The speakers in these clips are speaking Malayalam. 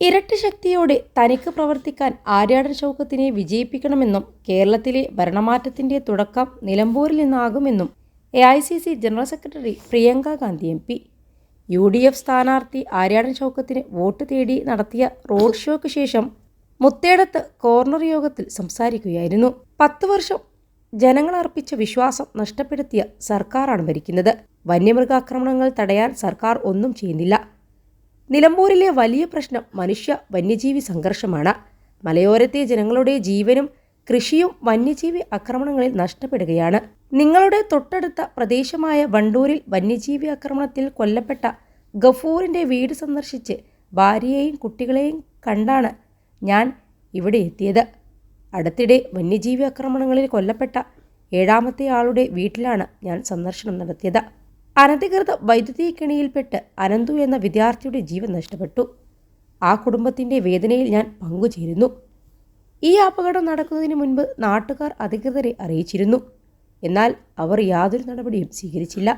ഇരട്ടി ശക്തിയോടെ തനിക്ക് പ്രവർത്തിക്കാൻ ആര്യാടൻ ചൗക്കത്തിനെ വിജയിപ്പിക്കണമെന്നും കേരളത്തിലെ ഭരണമാറ്റത്തിന്റെ തുടക്കം നിലമ്പൂരിൽ നിന്നാകുമെന്നും A I C C general secretary Priyanka Gandhi M P. U D F സ്ഥാനാർത്ഥി ആര്യാടൻ ചൗക്കത്തിന് വോട്ട് തേടി നടത്തിയ റോഡ് ഷോയ്ക്ക് ശേഷം മുത്തേടത്ത് കോർണർ യോഗത്തിൽ സംസാരിക്കുകയായിരുന്നു. പത്ത് വർഷം ജനങ്ങൾ അർപ്പിച്ച വിശ്വാസം നഷ്ടപ്പെടുത്തിയ സർക്കാരാണ് ഭരിക്കുന്നത്. വന്യമൃഗാക്രമണങ്ങൾ തടയാൻ സർക്കാർ ഒന്നും ചെയ്യുന്നില്ല. നിലമ്പൂരിലെ വലിയ പ്രശ്നം മനുഷ്യ വന്യജീവി സംഘർഷമാണ്. മലയോരത്തെ ജനങ്ങളുടെ ജീവനും കൃഷിയും വന്യജീവി ആക്രമണങ്ങളിൽ നഷ്ടപ്പെടുകയാണ്. നിങ്ങളുടെ തൊട്ടടുത്ത പ്രദേശമായ വണ്ടൂരിൽ വന്യജീവി ആക്രമണത്തിൽ കൊല്ലപ്പെട്ട ഗഫൂറിന്റെ വീട് സന്ദർശിച്ച് ഭാര്യയെയും കുട്ടികളെയും കണ്ടാണ് ഞാൻ ഇവിടെ എത്തിയത്. അടുത്തിടെ വന്യജീവി ആക്രമണങ്ങളിൽ കൊല്ലപ്പെട്ട ഏഴാമത്തെ ആളുടെ വീട്ടിലാണ് ഞാൻ സന്ദർശനം നടത്തിയത്. അനധികൃത വൈദ്യുതി കെണിയിൽപ്പെട്ട് അനന്തു എന്ന വിദ്യാർത്ഥിയുടെ ജീവൻ നഷ്ടപ്പെട്ടു. ആ കുടുംബത്തിന്റെ വേദനയിൽ ഞാൻ പങ്കുചേരുന്നു. ഈ അപകടം നടക്കുന്നതിന് മുൻപ് നാട്ടുകാർ അധികൃതരെ അറിയിച്ചിരുന്നു. എന്നാൽ അവർ യാതൊരു നടപടിയും സ്വീകരിച്ചില്ല.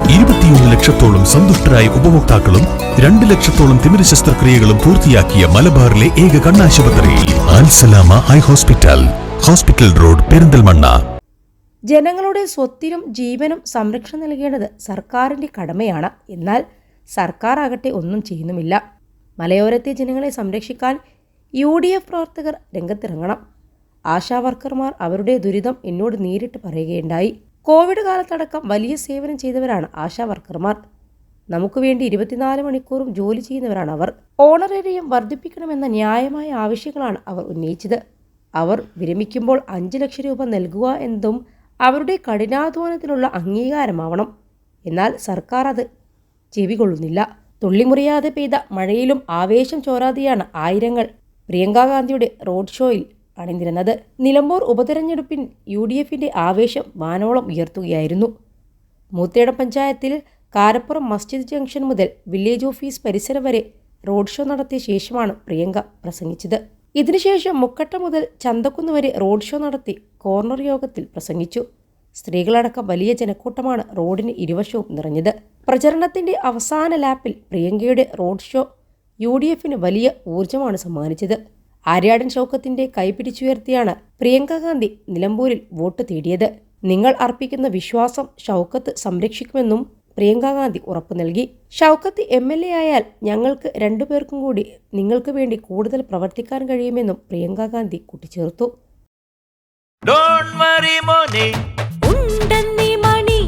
ഇരുപത്തിയൊന്ന് ലക്ഷത്തോളം സന്തുഷ്ടരായ ഉപഭോക്താക്കളും രണ്ട് ലക്ഷത്തോളം തിമിര ശസ്ത്രക്രിയകളും പൂർത്തിയാക്കിയ മലബാറിലെ ഏക കണ്ണാശുപത്രി Alsalama eye hospital hospital road Perinthalmanna. ജനങ്ങളുടെ സ്വത്തിനും ജീവനും സംരക്ഷണം നൽകേണ്ടത് സർക്കാരിന്റെ കടമയാണ്. എന്നാൽ സർക്കാർ ആകട്ടെ ഒന്നും ചെയ്യുന്നുമില്ല. മലയോരത്തെ ജനങ്ങളെ സംരക്ഷിക്കാൻ യു ഡി എഫ് പ്രവർത്തകർ രംഗത്തിറങ്ങണം. ആശാ വർക്കർമാർ അവരുടെ ദുരിതം എന്നോട് നേരിട്ട് പറയുകയുണ്ടായി. കോവിഡ് കാലത്തടക്കം വലിയ സേവനം ചെയ്തവരാണ് ആശാ വർക്കർമാർ. നമുക്ക് വേണ്ടി ഇരുപത്തിനാല് മണിക്കൂറും ജോലി ചെയ്യുന്നവരാണ് അവർ. ഓണറേറിയം വർദ്ധിപ്പിക്കണമെന്ന ന്യായമായ ആവശ്യങ്ങളാണ് അവർ ഉന്നയിച്ചത്. അവർ വിരമിക്കുമ്പോൾ അഞ്ച് ലക്ഷം രൂപ നൽകുക എന്നതും അവരുടെ കഠിനാധ്വാനത്തിനുള്ള അംഗീകാരമാവണം. എന്നാൽ സർക്കാർ അത് ചെവികൊള്ളുന്നില്ല. തുള്ളിമുറിയാതെ പെയ്ത മഴയിലും ആവേശം ചോരാതെയാണ് ആയിരങ്ങൾ പ്രിയങ്കാ ഗാന്ധിയുടെ റോഡ് ഷോയിൽ അണിനിരുന്നത്. നിലമ്പൂർ ഉപതെരഞ്ഞെടുപ്പിൽ യു ഡി എഫിന്റെ ആവേശം വാനോളം ഉയർത്തുകയായിരുന്നു. മൂത്തേടം പഞ്ചായത്തിൽ കാരപ്പുറം മസ്ജിദ് ജംഗ്ഷൻ മുതൽ വില്ലേജ് ഓഫീസ് പരിസരം വരെ റോഡ് ഷോ നടത്തിയ ശേഷമാണ് പ്രിയങ്ക പ്രസംഗിച്ചത്. ഇതിനുശേഷം മുക്കട്ട മുതൽ ചന്തക്കുന്ന് വരെ റോഡ് ഷോ നടത്തി കോർണർ യോഗത്തിൽ പ്രസംഗിച്ചു. സ്ത്രീകളടക്കം വലിയ ജനക്കൂട്ടമാണ് റോഡിന് ഇരുവശവും നിറഞ്ഞത്. പ്രചരണത്തിന്റെ അവസാന ലാപ്പിൽ പ്രിയങ്കയുടെ റോഡ് ഷോ യു ഡി എഫിന് വലിയ ഊർജമാണ് സമ്മാനിച്ചത്. ആര്യാടൻ ഷൗക്കത്തിന്റെ കൈപിടിച്ചുയർത്തിയാണ് പ്രിയങ്ക ഗാന്ധി നിലമ്പൂരിൽ വോട്ട് തേടിയത്. നിങ്ങൾ അർപ്പിക്കുന്ന വിശ്വാസം ഷൗക്കത്ത് സംരക്ഷിക്കുമെന്നും പ്രിയങ്ക ഗാന്ധി ഉറപ്പു നൽകി. ഷൗക്കത്ത് എം എൽ എ ആയാൽ ഞങ്ങൾക്ക് രണ്ടുപേർക്കും കൂടി നിങ്ങൾക്ക് വേണ്ടി കൂടുതൽ പ്രവർത്തിക്കാൻ കഴിയുമെന്നും പ്രിയങ്ക ഗാന്ധി കൂട്ടിച്ചേർത്തു. ഡോണ്ട് വറി മോനെ. ഉണ്ടെന്നീ മണി.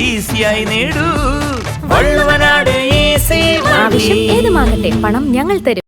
ഈസിയായി നേടൂ. വള്ളുവനാട് ഈസി ആവശ്യം ഏതുമാകട്ടെ പണം ഞങ്ങൾ തരും.